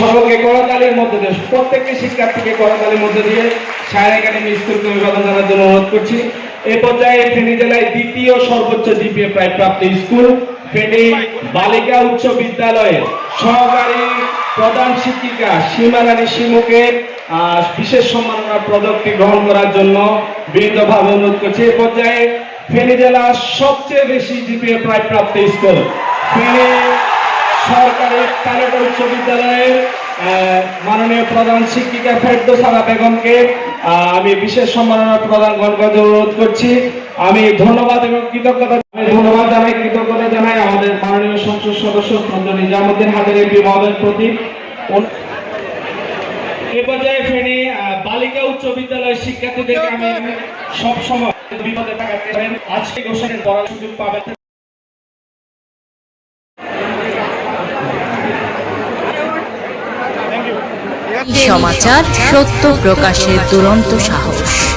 সকলকে করতালির মধ্যে দিয়ে প্রত্যেকটি শিক্ষার্থীকে করতালির মধ্যে দিয়ে সায়ের একাডেমি স্কুলকে অভিবাদন জানার জন্য অনুরোধ করছি। এই পর্যায়ে ফেনী জেলায় দ্বিতীয় সর্বোচ্চ জিপিএ প্রায় প্রাপ্ত স্কুল ফেনী বালিকা উচ্চ বিদ্যালয়ের সহকারী প্রধান শিক্ষিকা সীমারানী আহ, বিশেষ সম্মাননার পদকটি গ্রহণ করার জন্য বিনীতভাবে অনুরোধ করছি। এ পর্যায়ে ফেনী জেলার সবচেয়ে বেশি জিপিএ প্রায় প্রাপ্ত স্কুল ফেনী সরকারি কালেক্টর উচ্চ বিদ্যালয়ের মাননীয় প্রধান শিক্ষিকা ফেরদোসারা বেগমকে আমি বিশেষ সম্মাননা প্রদান করতে অনুরোধ করছি। আমি ধন্যবাদ এবং কৃতজ্ঞতা ধন্যবাদ জানাই, কৃতজ্ঞতা জানাই আমাদের মাননীয় সংসদ সদস্য শ্রদ্ধা নিজামুদ্দিন হাজার এমপি মহোদয়ের প্রতি। এ পর্যায়ে বালিকা উচ্চ বিদ্যালয়ের শিক্ষার্থীদেরকে আমি সব সময় বিপদে থাকাতে পারেন আজকে ঘোষণা করার সুযোগ পাবেন। সমাচার সত্য প্রকাশের দুরন্ত সাহস।